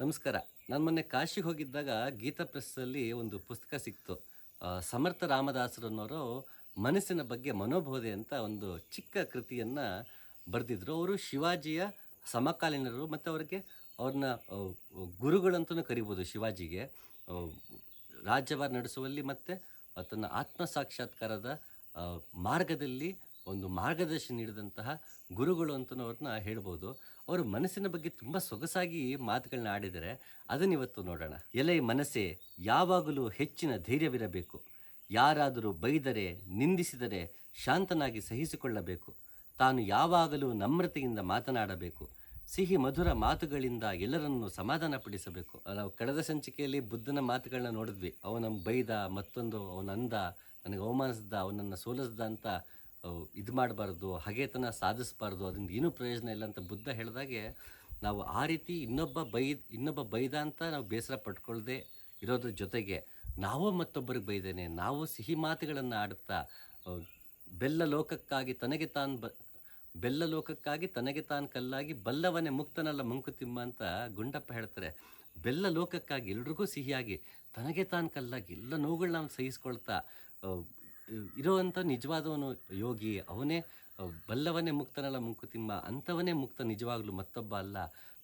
ನಮಸ್ಕಾರ. ನಾನು ಮೊನ್ನೆ ಕಾಶಿಗೆ ಹೋಗಿದ್ದಾಗ ಗೀತಾ ಪ್ರೆಸ್ಸಲ್ಲಿ ಒಂದು ಪುಸ್ತಕ ಸಿಕ್ತು. ಸಮರ್ಥ ರಾಮದಾಸರನ್ನೋರು ಮನಸ್ಸಿನ ಬಗ್ಗೆ ಮನೋಬೋಧೆ ಅಂತ ಒಂದು ಚಿಕ್ಕ ಕೃತಿಯನ್ನು ಬರೆದಿದ್ರು. ಅವರು ಶಿವಾಜಿಯ ಸಮಕಾಲೀನರು ಮತ್ತು ಅವರಿಗೆ ಅವ್ರನ್ನ ಗುರುಗಳಂತಲೂ ಕರಿಬೋದು ಶಿವಾಜಿಗೆ. ರಾಜ್ಯವಾರ ನಡೆಸುವಲ್ಲಿ ಮತ್ತು ತನ್ನ ಆತ್ಮ ಸಾಕ್ಷಾತ್ಕಾರದ ಮಾರ್ಗದಲ್ಲಿ ಒಂದು ಮಾರ್ಗದರ್ಶನ ನೀಡಿದಂತಹ ಗುರುಗಳು ಅಂತಲೂ ಅವ್ರನ್ನ ಹೇಳ್ಬೋದು. ಅವರು ಮನಸ್ಸಿನ ಬಗ್ಗೆ ತುಂಬ ಸೊಗಸಾಗಿ ಮಾತುಗಳನ್ನ ಆಡಿದರೆ ಅದನ್ನ ಇವತ್ತು ನೋಡೋಣ. ಎಲೆ ಮನಸ್ಸೇ, ಯಾವಾಗಲೂ ಹೆಚ್ಚಿನ ಧೈರ್ಯವಿರಬೇಕು. ಯಾರಾದರೂ ಬೈದರೆ, ನಿಂದಿಸಿದರೆ ಶಾಂತನಾಗಿ ಸಹಿಸಿಕೊಳ್ಳಬೇಕು. ತಾನು ಯಾವಾಗಲೂ ನಮ್ರತೆಯಿಂದ ಮಾತನಾಡಬೇಕು. ಸಿಹಿ ಮಧುರ ಮಾತುಗಳಿಂದ ಎಲ್ಲರನ್ನು ಸಮಾಧಾನಪಡಿಸಬೇಕು. ನಾವು ಕಳೆದ ಸಂಚಿಕೆಯಲ್ಲಿ ಬುದ್ಧನ ಮಾತುಗಳನ್ನ ನೋಡಿದ್ವಿ. ಅವನ ಬೈದ, ಮತ್ತೊಂದು ಅವನ ಅಂದ, ನನಗೆ ಅವಮಾನಿಸ್ದ, ಅವನನ್ನು ಸೋಲಿಸ್ದ ಅಂತ ಇದು ಮಾಡಬಾರ್ದು, ಹಗೆತನ ಸಾಧಿಸಬಾರ್ದು, ಅದರಿಂದ ಏನೂ ಪ್ರಯೋಜನ ಇಲ್ಲ ಅಂತ ಬುದ್ಧ ಹೇಳಿದಾಗೆ ನಾವು ಆ ರೀತಿ ಇನ್ನೊಬ್ಬ ಬೈದ್, ಇನ್ನೊಬ್ಬ ಬೈದ ಅಂತ ನಾವು ಬೇಸರ ಪಟ್ಕೊಳ್ಳದೆ ಇರೋದ್ರ ಜೊತೆಗೆ ನಾವು ಮತ್ತೊಬ್ಬರಿಗೆ ಬೈದೇನೆ, ನಾವು ಸಿಹಿ ಮಾತುಗಳನ್ನು ಆಡುತ್ತಾ ಬೆಲ್ಲ ಲೋಕಕ್ಕಾಗಿ ತನಗೆ ತಾನು ಬ, ಬೆಲ್ಲ ಲೋಕಕ್ಕಾಗಿ ತನಗೆ ತಾನು ಕಲ್ಲಾಗಿ ಬಲ್ಲವನೇ ಮುಕ್ತನಲ್ಲ ಮಂಕುತಿಮ್ಮ ಅಂತ ಗುಂಡಪ್ಪ ಹೇಳ್ತಾರೆ. ಬೆಲ್ಲ ಲೋಕಕ್ಕಾಗಿ ಎಲ್ರಿಗೂ ಸಿಹಿಯಾಗಿ ತನಗೆ ತಾನು ಕಲ್ಲಾಗಿ ಎಲ್ಲ ನೋವುಗಳನ್ನ ನಾವು ಸಹಿಸ್ಕೊಳ್ತಾ ಇರುವಂಥ ನಿಜವಾದವನು ಯೋಗಿ, ಅವನೇ ಬಲ್ಲವನೇ ಮುಕ್ತನಲ್ಲ ಮುಂಕುತಿಮ್ಮ ಅಂಥವನೇ ಮುಕ್ತ ನಿಜವಾಗಲು ಮತ್ತೊಬ್ಬ ಅಲ್ಲ.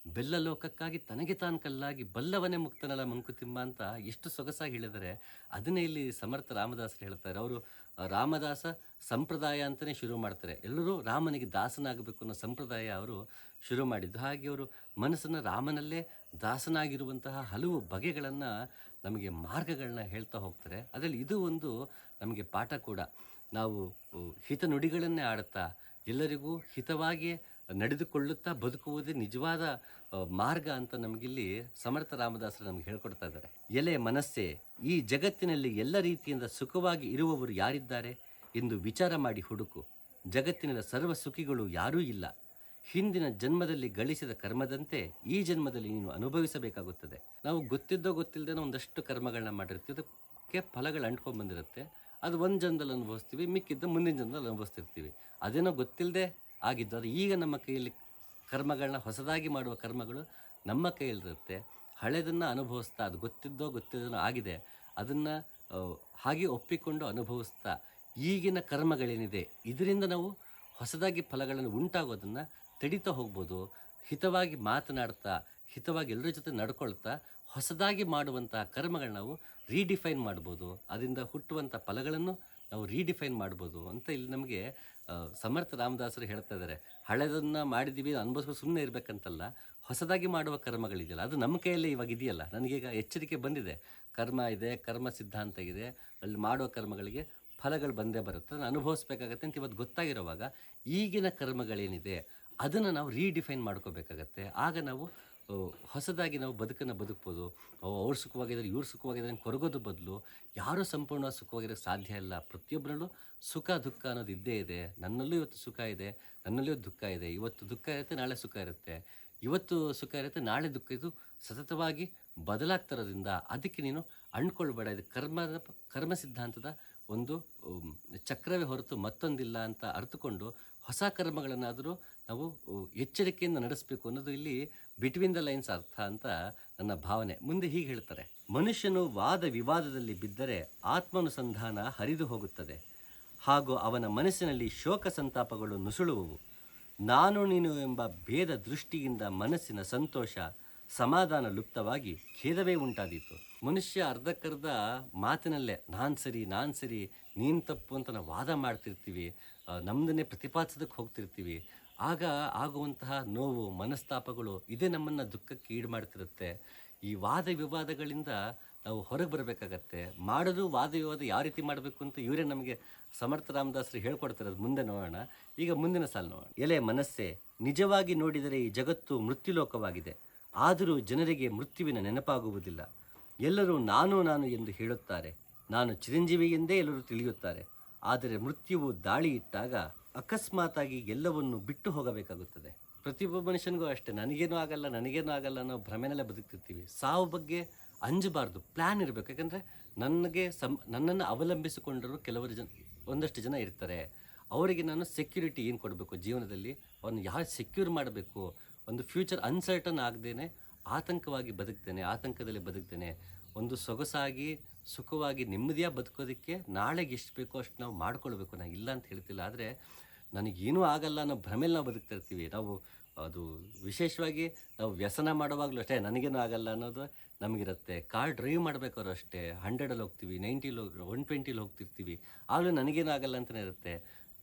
ಬೆಲ್ಲ ಲೋಕಕ್ಕಾಗಿ ತನಗೆ ತಾನು ಕಲ್ಲಾಗಿ ಬಲ್ಲವನೇ ಮುಕ್ತನಲ್ಲ ಮಂಕುತಿಮ್ಮ ಅಂತ ಎಷ್ಟು ಸೊಗಸಾಗಿ ಹೇಳಿದರೆ ಅದನ್ನೇ ಇಲ್ಲಿ ಸಮರ್ಥ ರಾಮದಾಸರು ಹೇಳ್ತಾರೆ. ಅವರು ರಾಮದಾಸ ಸಂಪ್ರದಾಯ ಅಂತಲೇ ಶುರು ಮಾಡ್ತಾರೆ. ಎಲ್ಲರೂ ರಾಮನಿಗೆ ದಾಸನಾಗಬೇಕು ಅನ್ನೋ ಸಂಪ್ರದಾಯ ಅವರು ಶುರು ಮಾಡಿದ್ದು. ಹಾಗೆ ಅವರು ಮನಸ್ಸನ್ನು ರಾಮನಲ್ಲೇ ದಾಸನಾಗಿರುವಂತಹ ಹಲವು ಬಗೆಗಳನ್ನು ನಮಗೆ ಮಾರ್ಗಗಳನ್ನ ಹೇಳ್ತಾ ಹೋಗ್ತಾರೆ. ಅದರಲ್ಲಿ ಇದು ಒಂದು ನಮಗೆ ಪಾಠ ಕೂಡ. ನಾವು ಹಿತನುಡಿಗಳನ್ನೇ ಹಿತ ನುಡಿಗಳನ್ನೇ ಆಡುತ್ತಾ, ಎಲ್ಲರಿಗೂ ಹಿತವಾಗಿ ನಡೆದುಕೊಳ್ಳುತ್ತಾ ಬದುಕುವುದೇ ನಿಜವಾದ ಮಾರ್ಗ ಅಂತ ನಮಗಿಲ್ಲಿ ಸಮರ್ಥ ರಾಮದಾಸರು ನಮಗೆ ಹೇಳ್ಕೊಡ್ತಾ ಇದ್ದಾರೆ. ಎಲೆ ಮನಸ್ಸೇ, ಈ ಜಗತ್ತಿನಲ್ಲಿ ಎಲ್ಲ ರೀತಿಯಿಂದ ಸುಖವಾಗಿ ಇರುವವರು ಯಾರಿದ್ದಾರೆ? ಎಂದು ವಿಚಾರ ಮಾಡಿ ಹುಡುಕು. ಜಗತ್ತಿನ ಸರ್ವ ಸುಖಿಗಳು ಯಾರೂ ಇಲ್ಲ. ಹಿಂದಿನ ಜನ್ಮದಲ್ಲಿ ಗಳಿಸಿದ ಕರ್ಮದಂತೆ ಈ ಜನ್ಮದಲ್ಲಿ ನೀನು ಅನುಭವಿಸಬೇಕಾಗುತ್ತದೆ. ನಾವು ಗೊತ್ತಿದ್ದೋ ಗೊತ್ತಿಲ್ಲದೇನೋ ಒಂದಷ್ಟು ಕರ್ಮಗಳನ್ನ ಮಾಡಿರ್ತೀವಿ. ಅದಕ್ಕೆ ಫಲಗಳು ಅಂಟ್ಕೊಂಡು ಬಂದಿರುತ್ತೆ. ಅದು ಒಂದು ಜನ್ಮದಲ್ಲಿ ಅನುಭವಿಸ್ತೀವಿ, ಮಿಕ್ಕಿದ್ದ ಮುಂದಿನ ಜನ್ಮದಲ್ಲಿ ಅನುಭವಿಸ್ತಿರ್ತೀವಿ. ಅದೇನೋ ಗೊತ್ತಿಲ್ಲದೆ ಆಗಿದ್ದು, ಅದು ಈಗ ನಮ್ಮ ಕೈಯಲ್ಲಿ ಕರ್ಮಗಳನ್ನ ಹೊಸದಾಗಿ ಮಾಡುವ ಕರ್ಮಗಳು ನಮ್ಮ ಕೈಯಲ್ಲಿರುತ್ತೆ. ಹಳೆದನ್ನು ಅನುಭವಿಸ್ತಾ, ಅದು ಗೊತ್ತಿದ್ದೋ ಗೊತ್ತಿದ್ದೋ ಆಗಿದೆ, ಅದನ್ನು ಹಾಗೆ ಒಪ್ಪಿಕೊಂಡು ಅನುಭವಿಸ್ತಾ ಈಗಿನ ಕರ್ಮಗಳೇನಿದೆ, ಇದರಿಂದ ನಾವು ಹೊಸದಾಗಿ ಫಲಗಳನ್ನು ಉಂಟಾಗೋದನ್ನು ತಡಿತಾ ಹೋಗ್ಬೋದು, ಹಿತವಾಗಿ ಮಾತನಾಡ್ತಾ, ಹಿತವಾಗಿ ಎಲ್ಲರ ಜೊತೆ ನಡ್ಕೊಳ್ತಾ, ಹೊಸದಾಗಿ ಮಾಡುವಂಥ ಕರ್ಮಗಳನ್ನ ನಾವು ರೀಡಿಫೈನ್ ಮಾಡ್ಬೋದು. ಅದರಿಂದ ಹುಟ್ಟುವಂಥ ಫಲಗಳನ್ನು ನಾವು ರೀಡಿಫೈನ್ ಮಾಡ್ಬೋದು ಅಂತ ಇಲ್ಲಿ ನಮಗೆ ಸಮರ್ಥ ರಾಮದಾಸರು ಹೇಳ್ತಾ ಇದ್ದಾರೆ ಹಳೆದನ್ನು ಮಾಡಿದ್ದೀವಿ ಅನುಭವಿಸ್ಕೊಂಡು ಸುಮ್ಮನೆ ಇರಬೇಕಂತಲ್ಲ, ಹೊಸದಾಗಿ ಮಾಡುವ ಕರ್ಮಗಳಿದೆಯಲ್ಲ, ಅದು ನಮ್ಮ ಕೈಯಲ್ಲೇ ಇವಾಗ ಇದೆಯಲ್ಲ. ನನಗೀಗ ಎಚ್ಚರಿಕೆ ಬಂದಿದೆ. ಕರ್ಮ ಇದೆ, ಕರ್ಮ ಸಿದ್ಧಾಂತ ಇದೆ, ಅಲ್ಲಿ ಮಾಡುವ ಕರ್ಮಗಳಿಗೆ ಫಲಗಳು ಬಂದೇ ಬರುತ್ತೆ. ಅದನ್ನು ಅನುಭವಿಸ್ಬೇಕಾಗತ್ತೆ ಅಂತ ಇವತ್ತು ಗೊತ್ತಾಗಿರೋವಾಗ, ಈಗಿನ ಕರ್ಮಗಳೇನಿದೆ ಅದನ್ನು ನಾವು ರೀಡಿಫೈನ್ ಮಾಡ್ಕೋಬೇಕಾಗತ್ತೆ. ಆಗ ನಾವು ಹೊಸದಾಗಿ ನಾವು ಬದುಕನ್ನು ಬದುಕ್ಬೋದು. ಅವ್ರ ಸುಖವಾಗಿದ್ದಾರೆ, ಇವ್ರು ಸುಖವಾಗಿದ್ದಾರೆ ಅಂತ ಕೊರಗೋದ್ರ ಬದಲು ಯಾರೂ ಸಂಪೂರ್ಣವಾಗಿ ಸುಖವಾಗಿರೋಕ್ಕೆ ಸಾಧ್ಯ ಇಲ್ಲ. ಪ್ರತಿಯೊಬ್ಬರಲ್ಲೂ ಸುಖ, ದುಃಖ ಅನ್ನೋದು ಇದ್ದೇ ಇದೆ. ನನ್ನಲ್ಲೂ ಇವತ್ತು ಸುಖ ಇದೆ, ನನ್ನಲ್ಲೂ ದುಃಖ ಇದೆ. ಇವತ್ತು ದುಃಖ ಇರುತ್ತೆ, ನಾಳೆ ಸುಖ ಇರುತ್ತೆ. ಇವತ್ತು ಸುಖ ಇರುತ್ತೆ, ನಾಳೆ ದುಃಖ ಇದು ಸತತವಾಗಿ ಬದಲಾಗ್ತಿರೋದ್ರಿಂದ ಅದಕ್ಕೆ ನೀನು ಅಂಡ್ಕೊಳ್ಬೇಡ ಇದು ಕರ್ಮದ, ಕರ್ಮ ಸಿದ್ಧಾಂತದ ಒಂದು ಚಕ್ರವೇ ಹೊರತು ಮತ್ತೊಂದಿಲ್ಲ ಅಂತ ಅರ್ಥಕೊಂಡು ಹೊಸ ಕರ್ಮಗಳನ್ನಾದರೂ ನಾವು ಎಚ್ಚರಿಕೆಯಿಂದ ನಡೆಸಬೇಕು ಅನ್ನೋದು ಇಲ್ಲಿ ಬಿಟ್ವೀನ್ ದ ಲೈನ್ಸ್ ಅರ್ಥ ಅಂತ ನನ್ನ ಭಾವನೆ. ಮುಂದೆ ಹೀಗೆ ಹೇಳ್ತಾರೆ, ಮನುಷ್ಯನು ವಾದ ವಿವಾದದಲ್ಲಿ ಬಿದ್ದರೆ ಆತ್ಮಾನುಸಂಧಾನ ಹರಿದು ಹೋಗುತ್ತದೆ. ಹಾಗೂ ಅವನ ಮನಸ್ಸಿನಲ್ಲಿ ಶೋಕ ಸಂತಾಪಗಳು ನುಸುಳುವವು. ನಾನು ನೀನು ಎಂಬ ಭೇದ ದೃಷ್ಟಿಯಿಂದ ಮನಸ್ಸಿನ ಸಂತೋಷ, ಸಮಾಧಾನ ಲುಪ್ತವಾಗಿ ಖೇದವೇ ಉಂಟಾದೀತು. ಮನುಷ್ಯ ಅರ್ಧಕ್ಕರ್ಧ ಮಾತಿನಲ್ಲೇ, ನಾನು ಸರಿ ನಾನು ಸರಿ, ನೀನು ತಪ್ಪು ಅಂತ ನಾವು ವಾದ ಮಾಡ್ತಿರ್ತೀವಿ ನಮ್ಮದನ್ನೇ ಪ್ರತಿಪಾದಿಸೋದಕ್ಕೆ ಹೋಗ್ತಿರ್ತೀವಿ ಆಗ ಆಗುವಂತಹ ನೋವು, ಮನಸ್ತಾಪಗಳು ಇದೇ ನಮ್ಮನ್ನು ದುಃಖಕ್ಕೆ ಈಡು ಮಾಡ್ತಿರುತ್ತೆ ಈ ವಾದ ವಿವಾದಗಳಿಂದ ನಾವು ಹೊರಗೆ ಬರಬೇಕಾಗತ್ತೆ. ಮಾಡೋದು ವಾದ ವಿವಾದ ಯಾವ ರೀತಿ ಮಾಡಬೇಕು ಅಂತ ಇವರೇ ನಮಗೆ ಸಮರ್ಥ ರಾಮದಾಸರು ಹೇಳ್ಕೊಡ್ತಾರೆ. ಮುಂದೆ ನೋಡೋಣ. ಈಗ ಮುಂದಿನ ಸಾಲು ನೋಡೋಣ. ಎಲೆ ಮನಸ್ಸೇ, ನಿಜವಾಗಿ ನೋಡಿದರೆ ಈ ಜಗತ್ತು ಮೃತ್ಯುಲೋಕವಾಗಿದೆ. ಆದರೂ ಜನರಿಗೆ ಮೃತ್ಯುವಿನ ನೆನಪಾಗುವುದಿಲ್ಲ. ಎಲ್ಲರೂ ನಾನು ನಾನು ಎಂದು ಹೇಳುತ್ತಾರೆ. ನಾನು ಚಿರಂಜೀವಿ ಎಂದೇ ಎಲ್ಲರೂ ತಿಳಿಯುತ್ತಾರೆ. ಆದರೆ ಮೃತ್ಯುವು ದಾಳಿ ಇಟ್ಟಾಗ ಅಕಸ್ಮಾತಾಗಿ ಎಲ್ಲವನ್ನು ಬಿಟ್ಟು ಹೋಗಬೇಕಾಗುತ್ತದೆ. ಪ್ರತಿಯೊಬ್ಬ ಮನುಷ್ಯನಿಗೂ ಅಷ್ಟೇ. ನನಗೇನೂ ಆಗಲ್ಲ ನನಗೇನೂ ಆಗಲ್ಲ ಅನ್ನೋ ಭ್ರಮೆನಲ್ಲೇ ಬದುಕ್ತಿರ್ತೀವಿ. ಸಾವು ಬಗ್ಗೆ ಅಂಜಬಾರ್ದು. ಪ್ಲ್ಯಾನ್ ಇರಬೇಕು. ಯಾಕಂದರೆ ನನಗೆ ಸಂ, ನನ್ನನ್ನು ಅವಲಂಬಿಸಿಕೊಂಡರೂ ಕೆಲವರು ಜನ, ಒಂದಷ್ಟು ಜನ ಇರ್ತಾರೆ. ಅವರಿಗೆ ನಾನು ಸೆಕ್ಯೂರಿಟಿ ಏನು ಕೊಡಬೇಕು ಜೀವನದಲ್ಲಿ? ಅವನು ಯಾವ ಸೆಕ್ಯೂರ್ ಮಾಡಬೇಕು? ಒಂದು ಫ್ಯೂಚರ್ ಅನ್ಸರ್ಟನ್ ಆಗದೇನೆ ಆತಂಕವಾಗಿ ಬದುಕ್ತೇನೆ, ಆತಂಕದಲ್ಲಿ ಬದುಕ್ತೇನೆ. ಒಂದು ಸೊಗಸಾಗಿ, ಸುಖವಾಗಿ ನೆಮ್ಮದಿಯಾಗಿ ಬದುಕೋದಕ್ಕೆ ನಾಳೆಗೆ ಎಷ್ಟು ಬೇಕೋ ಅಷ್ಟು ನಾವು ಮಾಡ್ಕೊಳ್ಬೇಕು. ನಾನು ಇಲ್ಲ ಅಂತ ಹೇಳ್ತಿಲ್ಲ. ಆದರೆ ನನಗೇನೂ ಆಗಲ್ಲ. ಅನ್ನೋ ಭ್ರಮೆಯಲ್ಲಿ ನಾವು ಬದುಕ್ತಾ ಇರ್ತೀವಿ. ನಾವು ಅದು ವಿಶೇಷವಾಗಿ ನಾವು ವ್ಯಸನ ಮಾಡುವಾಗಲೂ ಅಷ್ಟೇ ನನಗೇನು ಆಗಲ್ಲ ಅನ್ನೋದು ನಮಗಿರುತ್ತೆ. ಕಾರ್ ಡ್ರೈವ್ ಮಾಡಬೇಕಾದ್ರೂ ಅಷ್ಟೇ. ಹಂಡ್ರೆಡಲ್ಲಿ ಹೋಗ್ತೀವಿ, ನೈಂಟಿಲಿ ಹೋಗಿ, ಒನ್ ಟ್ವೆಂಟಿಲಿ ಹೋಗ್ತಿರ್ತೀವಿ. ಆಗಲೂ ನನಗೇನು ಆಗಲ್ಲ ಅಂತಲೇ ಇರುತ್ತೆ.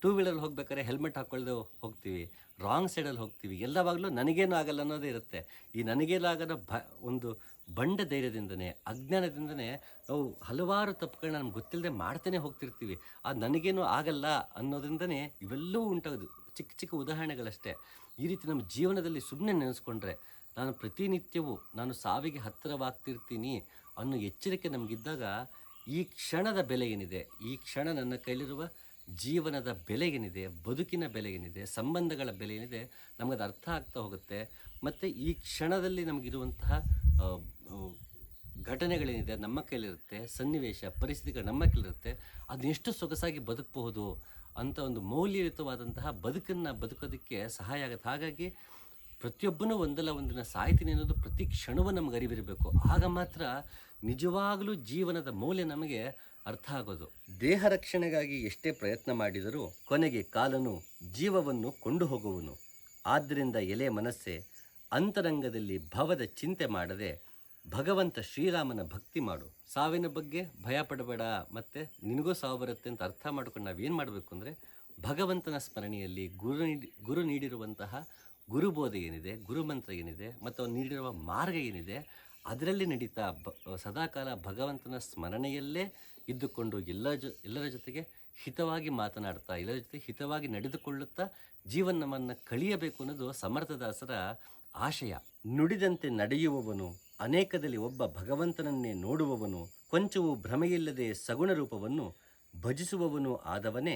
ಟೂ ವೀಲರಲ್ಲಿ ಹೋಗ್ಬೇಕಾದ್ರೆ ಹೆಲ್ಮೆಟ್ ಹಾಕ್ಕೊಳ್ದೆ ಹೋಗ್ತೀವಿ. ರಾಂಗ್ ಸೈಡಲ್ಲಿ ಹೋಗ್ತೀವಿ. ಎಲ್ಲವಾಗಲೂ ನನಗೇನು ಆಗಲ್ಲ ಅನ್ನೋದೇ ಇರುತ್ತೆ. ಈ ನನಗೇನು ಆಗದ ಭ, ಒಂದು ಬಂಡ ಧೈರ್ಯದಿಂದನೇ ಅಜ್ಞಾನದಿಂದನೇ ನಾವು ಹಲವಾರು ತಪ್ಪುಗಳನ್ನ ನಮ್ಗೆ ಗೊತ್ತಿಲ್ಲದೆ ಮಾಡ್ತಾನೆ ಹೋಗ್ತಿರ್ತೀವಿ. ಆ ನನಗೇನು ಆಗಲ್ಲ ಅನ್ನೋದ್ರಿಂದನೇ ಇವೆಲ್ಲವೂ ಉಂಟಾಗೋದು. ಚಿಕ್ಕ ಚಿಕ್ಕ ಉದಾಹರಣೆಗಳಷ್ಟೇ. ಈ ರೀತಿ ನಮ್ಮ ಜೀವನದಲ್ಲಿ ಸುಮ್ಮನೆ ನೆನೆಸ್ಕೊಂಡ್ರೆ ನಾನು ಪ್ರತಿನಿತ್ಯವೂ ನಾನು ಸಾವಿಗೆ ಹತ್ತಿರವಾಗ್ತಿರ್ತೀನಿ ಅನ್ನೋ ಎಚ್ಚರಿಕೆ ನಮಗಿದ್ದಾಗ ಈ ಕ್ಷಣದ ಬೆಲೆ ಏನಿದೆ? ಈ ಕ್ಷಣ ನನ್ನ ಕೈಲಿರುವ ಜೀವನದ ಬೆಲೆ ಏನಿದೆ? ಬದುಕಿನ ಬೆಲೆ ಏನಿದೆ? ಸಂಬಂಧಗಳ ಬೆಲೆ ಏನಿದೆ? ನಮಗದು ಅರ್ಥ ಆಗ್ತಾ ಹೋಗುತ್ತೆ. ಮತ್ತು ಈ ಕ್ಷಣದಲ್ಲಿ ನಮಗಿರುವಂತಹ ಘಟನೆಗಳೇನಿದೆ ನಮ್ಮ ಕೈಲಿರುತ್ತೆ, ಸನ್ನಿವೇಶ, ಪರಿಸ್ಥಿತಿಗಳು ನಮ್ಮ ಕೈಲಿರುತ್ತೆ ಅದನ್ನೆಷ್ಟು ಸೊಗಸಾಗಿ ಬದುಕಬಹುದು ಅಂತ ಒಂದು ಮೌಲ್ಯಯುತವಾದಂತಹ ಬದುಕನ್ನು ಬದುಕೋದಕ್ಕೆ ಸಹಾಯ ಆಗುತ್ತೆ. ಹಾಗಾಗಿ ಪ್ರತಿಯೊಬ್ಬನೂ ಒಂದಲ್ಲ ಒಂದಿನ ಸಾಯ್ತೀನಿ ಅನ್ನೋದು ಪ್ರತಿ ಕ್ಷಣವೂ ನಮ್ಗೆ ಅರಿವಿರಬೇಕು. ಆಗ ಮಾತ್ರ ನಿಜವಾಗಲೂ ಜೀವನದ ಮೌಲ್ಯ ನಮಗೆ ಅರ್ಥ ಆಗೋದು. ದೇಹ ರಕ್ಷಣೆಗಾಗಿ ಎಷ್ಟೇ ಪ್ರಯತ್ನ ಮಾಡಿದರೂ ಕೊನೆಗೆ ಕಾಲನು ಜೀವವನ್ನು ಕೊಂಡು ಹೋಗುವನು. ಆದ್ದರಿಂದ ಎಲೆ ಮನಸ್ಸೆ ಅಂತರಂಗದಲ್ಲಿ ಭವದ ಚಿಂತೆ ಮಾಡದೆ ಭಗವಂತ ಶ್ರೀರಾಮನ ಭಕ್ತಿ ಮಾಡು. ಸಾವಿನ ಬಗ್ಗೆ ಭಯ ಪಡಬೇಡ, ಮತ್ತು ನಿನಗೂ ಸಾವು ಬರುತ್ತೆ ಅಂತ ಅರ್ಥ ಮಾಡ್ಕೊಂಡು ನಾವೇನು ಮಾಡಬೇಕು ಅಂದರೆ, ಭಗವಂತನ ಸ್ಮರಣೆಯಲ್ಲಿ ಗುರು ನೀಡಿ, ಗುರು ನೀಡಿರುವಂತಹ ಗುರುಬೋಧ ಏನಿದೆ, ಗುರುಮಂತ್ರ ಏನಿದೆ, ಮತ್ತು ಅವನು ನೀಡಿರುವ ಮಾರ್ಗ ಏನಿದೆ, ಅದರಲ್ಲಿ ನಡೀತಾ ಬ, ಸದಾಕಾಲ ಭಗವಂತನ ಸ್ಮರಣೆಯಲ್ಲೇ ಇದ್ದುಕೊಂಡು ಎಲ್ಲ ಜೊ, ಎಲ್ಲರ ಜೊತೆಗೆ ಹಿತವಾಗಿ ಮಾತನಾಡ್ತಾ, ಎಲ್ಲರ ಜೊತೆ ಹಿತವಾಗಿ ನಡೆದುಕೊಳ್ಳುತ್ತಾ ಜೀವನವನ್ನು ಕಳಿಯಬೇಕು ಅನ್ನೋದು ಸಮರ್ಥದಾಸರ ಆಶಯ. ನುಡಿದಂತೆ ನಡೆಯುವವನು ಅನೇಕದಲ್ಲಿ ಒಬ್ಬ ಭಗವಂತನನ್ನೇ ನೋಡುವವನು, ಕೊಂಚವೂ ಭ್ರಮೆಯಿಲ್ಲದೆ ಸಗುಣ ರೂಪವನ್ನು ಭಜಿಸುವವನು ಆದವನೇ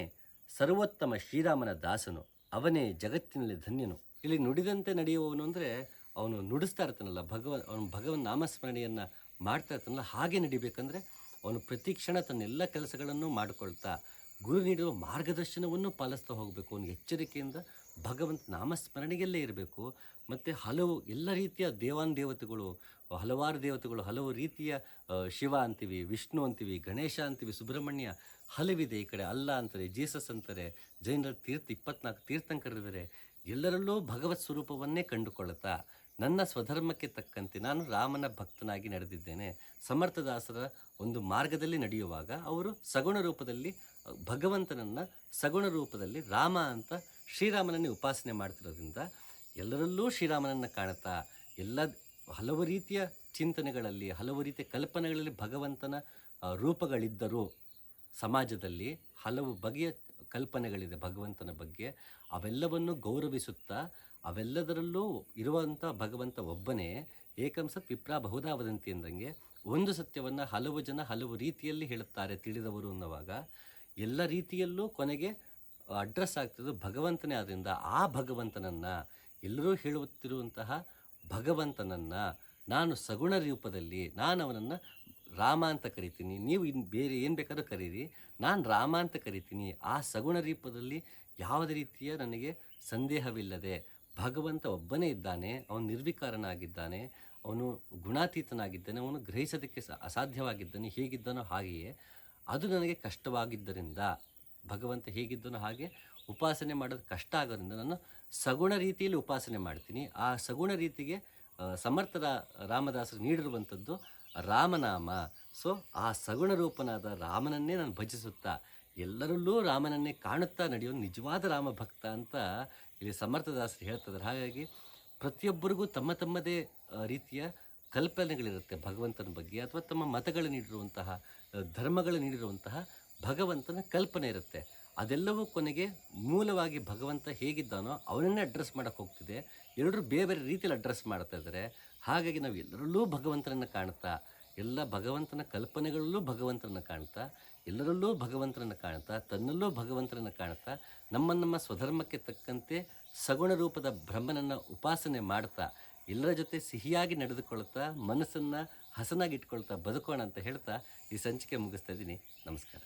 ಸರ್ವೋತ್ತಮ ಶ್ರೀರಾಮನ ದಾಸನು. ಅವನೇ ಜಗತ್ತಿನಲ್ಲಿ ಧನ್ಯನು. ಇಲ್ಲಿ ನುಡಿದಂತೆ ನಡೆಯುವವನು ಅಂದರೆ ಅವನು ನುಡಿಸ್ತಾ ಇರ್ತಾನಲ್ಲ, ಭಗವ, ಅವನು ಭಗವನ್ ನಾಮಸ್ಮರಣೆಯನ್ನು ಮಾಡ್ತಾ ಇರ್ತಾನಲ್ಲ, ಹಾಗೆ ನಡಿಬೇಕಂದ್ರೆ ಅವನು ಪ್ರತಿ ಕ್ಷಣ ತನ್ನೆಲ್ಲ ಕೆಲಸಗಳನ್ನು ಮಾಡಿಕೊಳ್ತಾ ಗುರು ನೀಡಿರುವ ಮಾರ್ಗದರ್ಶನವನ್ನು ಪಾಲಿಸ್ತಾ ಹೋಗಬೇಕು. ಅವನು ಎಚ್ಚರಿಕೆಯಿಂದ ಭಗವಂತ ನಾಮಸ್ಮರಣೆಯಲ್ಲೇ ಇರಬೇಕು. ಮತ್ತು ಹಲವು ಎಲ್ಲ ರೀತಿಯ ದೇವಾನ್ ದೇವತೆಗಳು, ಹಲವಾರು ದೇವತೆಗಳು, ಹಲವು ರೀತಿಯ ಶಿವ ಅಂತೀವಿ, ವಿಷ್ಣು ಅಂತೀವಿ, ಗಣೇಶ ಅಂತೀವಿ, ಸುಬ್ರಹ್ಮಣ್ಯ ಹಲವಿದೆ ಈ ಕಡೆ. ಅಲ್ಲ ಅಂತಾರೆ, ಜೀಸಸ್ ಅಂತಾರೆ, ಜೈನರ ತೀರ್ಥ ಇಪ್ಪತ್ನಾಲ್ಕು ತೀರ್ಥಂಕರಿದ್ದಾರೆ. ಎಲ್ಲರಲ್ಲೂ ಭಗವತ್ ಸ್ವರೂಪವನ್ನೇ ಕಂಡುಕೊಳ್ಳುತ್ತಾ ನನ್ನ ಸ್ವಧರ್ಮಕ್ಕೆ ತಕ್ಕಂತೆ ನಾನು ರಾಮನ ಭಕ್ತನಾಗಿ ನಡೆದಿದ್ದೇನೆ. ಸಮರ್ಥದಾಸರ ಒಂದು ಮಾರ್ಗದಲ್ಲಿ ನಡೆಯುವಾಗ ಅವರು ಸಗುಣ ರೂಪದಲ್ಲಿ, ಭಗವಂತನನ್ನು ಸಗುಣ ರೂಪದಲ್ಲಿ ರಾಮ ಅಂತ ಶ್ರೀರಾಮನನ್ನೇ ಉಪಾಸನೆ ಮಾಡ್ತಿರೋದ್ರಿಂದ ಎಲ್ಲರಲ್ಲೂ ಶ್ರೀರಾಮನನ್ನು ಕಾಣುತ್ತಾ, ಎಲ್ಲ ಹಲವು ರೀತಿಯ ಚಿಂತನೆಗಳಲ್ಲಿ, ಹಲವು ರೀತಿಯ ಕಲ್ಪನೆಗಳಲ್ಲಿ ಭಗವಂತನ ರೂಪಗಳಿದ್ದರೂ ಸಮಾಜದಲ್ಲಿ ಹಲವು ಬಗೆಯ ಕಲ್ಪನೆಗಳಿದೆ ಭಗವಂತನ ಬಗ್ಗೆ. ಅವೆಲ್ಲವನ್ನು ಗೌರವಿಸುತ್ತಾ ಅವೆಲ್ಲದರಲ್ಲೂ ಇರುವಂಥ ಭಗವಂತ ಒಬ್ಬನೇ ಏಕಂ ಸತ್ ವಿಪ್ರಾ ಬಹುಧಾ ವದಂತಿ ಅಂದಂಗೆ ಒಂದು ಸತ್ಯವನ್ನು ಹಲವು ಜನ ಹಲವು ರೀತಿಯಲ್ಲಿ ಹೇಳುತ್ತಾರೆ ತಿಳಿದವರು ಅನ್ನುವಾಗ. ಎಲ್ಲ ರೀತಿಯಲ್ಲೂ ಕೊನೆಗೆ ಅಡ್ರೆಸ್ ಆಗ್ತಿರೋದು ಭಗವಂತನೇ. ಆದ್ದರಿಂದ ಆ ಭಗವಂತನನ್ನು ಎಲ್ಲರೂ ಹೇಳುತ್ತಿರುವಂತಹ ಭಗವಂತನನ್ನು ನಾನು ಸಗುಣ ರೂಪದಲ್ಲಿ ನಾನು ಅವನನ್ನು ರಾಮ ಅಂತ ಕರಿತೀನಿ. ನೀವು ಇನ್ನು ಬೇರೆ ಏನು ಬೇಕಾದ್ರೂ ಕರೀರಿ. ನಾನು ರಾಮ ಅಂತ ಕರಿತೀನಿ. ಆ ಸಗುಣ ರೂಪದಲ್ಲಿ ಯಾವುದೇ ರೀತಿಯ ನನಗೆ ಸಂದೇಹವಿಲ್ಲದೆ ಭಗವಂತ ಒಬ್ಬನೇ ಇದ್ದಾನೆ, ಅವನು ನಿರ್ವಿಕಾರನಾಗಿದ್ದಾನೆ, ಅವನು ಗುಣಾತೀತನಾಗಿದ್ದಾನೆ, ಅವನು ಗ್ರಹಿಸೋದಕ್ಕೆ ಅಸಾಧ್ಯವಾಗಿದ್ದಾನೆ, ಹೇಗಿದ್ದಾನೋ ಹಾಗೆಯೇ. ಅದು ನನಗೆ ಕಷ್ಟವಾಗಿದ್ದರಿಂದ, ಭಗವಂತ ಹೇಗಿದ್ದನೋ ಹಾಗೆ ಉಪಾಸನೆ ಮಾಡೋದು ಕಷ್ಟ ಆಗೋದ್ರಿಂದ ನಾನು ಸಗುಣ ರೀತಿಯಲ್ಲಿ ಉಪಾಸನೆ ಮಾಡ್ತೀನಿ. ಆ ಸಗುಣ ರೀತಿಗೆ ಸಮರ್ಥರ ರಾಮದಾಸರು ನೀಡಿರುವಂಥದ್ದು ರಾಮನಾಮ. ಸೊ, ಆ ಸಗುಣ ರೂಪನಾದ ರಾಮನನ್ನೇ ನಾನು ಭಜಿಸುತ್ತಾ ಎಲ್ಲರಲ್ಲೂ ರಾಮನನ್ನೇ ಕಾಣುತ್ತಾ ನಡೆಯೋ ನಿಜವಾದ ರಾಮ ಭಕ್ತ ಅಂತ ಇಲ್ಲಿ ಸಮರ್ಥದಾಸರು ಹೇಳ್ತಿದ್ದಾರೆ. ಹಾಗಾಗಿ ಪ್ರತಿಯೊಬ್ಬರಿಗೂ ತಮ್ಮ ತಮ್ಮದೇ ರೀತಿಯ ಕಲ್ಪನೆಗಳಿರುತ್ತೆ ಭಗವಂತನ ಬಗ್ಗೆ ಅಥವಾ ತಮ್ಮ ಮತಗಳು ನೀಡಿರುವಂತಹ ಧರ್ಮಗಳು ನೀಡಿರುವಂತಹ ಭಗವಂತನ ಕಲ್ಪನೆ ಇರುತ್ತೆ. ಅದೆಲ್ಲವೂ ಕೊನೆಗೆ ಮೂಲವಾಗಿ ಭಗವಂತ ಹೇಗಿದ್ದಾನೋ ಅವನನ್ನೇ ಅಡ್ರೆಸ್ ಮಾಡೋಕ್ಕೆ ಹೋಗ್ತಿದೆ. ಎಲ್ಲರೂ ಬೇರೆ ಬೇರೆ ರೀತಿಯಲ್ಲಿ ಅಡ್ರೆಸ್ ಮಾಡ್ತಾ ಇದ್ದಾರೆ. ಹಾಗಾಗಿ ನಾವು ಎಲ್ಲರಲ್ಲೂ ಭಗವಂತನನ್ನು ಕಾಣ್ತಾ ಎಲ್ಲ ಭಗವಂತನ ಕಲ್ಪನೆಗಳಲ್ಲೂ ಭಗವಂತನನ್ನು ಕಾಣ್ತಾ, ಎಲ್ಲರಲ್ಲೂ ಭಗವಂತನನ್ನು ಕಾಣ್ತಾ, ತನ್ನಲ್ಲೂ ಭಗವಂತನನ್ನು ಕಾಣ್ತಾ, ನಮ್ಮ ನಮ್ಮ ಸ್ವಧರ್ಮಕ್ಕೆ ತಕ್ಕಂತೆ ಸಗುಣ ರೂಪದ ಬ್ರಹ್ಮನನ್ನು ಉಪಾಸನೆ ಮಾಡ್ತಾ, ಎಲ್ಲರ ಜೊತೆ ಸಿಹಿಯಾಗಿ ನಡೆದುಕೊಳ್ತಾ, ಮನಸ್ಸನ್ನು ಹಸನಾಗಿ ಇಟ್ಕೊಳ್ತಾ ಬದುಕೋಣ ಅಂತ ಹೇಳ್ತಾ ಈ ಸಂಚಿಕೆ ಮುಗಿಸ್ತಾ ಇದ್ದೀನಿ. ನಮಸ್ಕಾರ.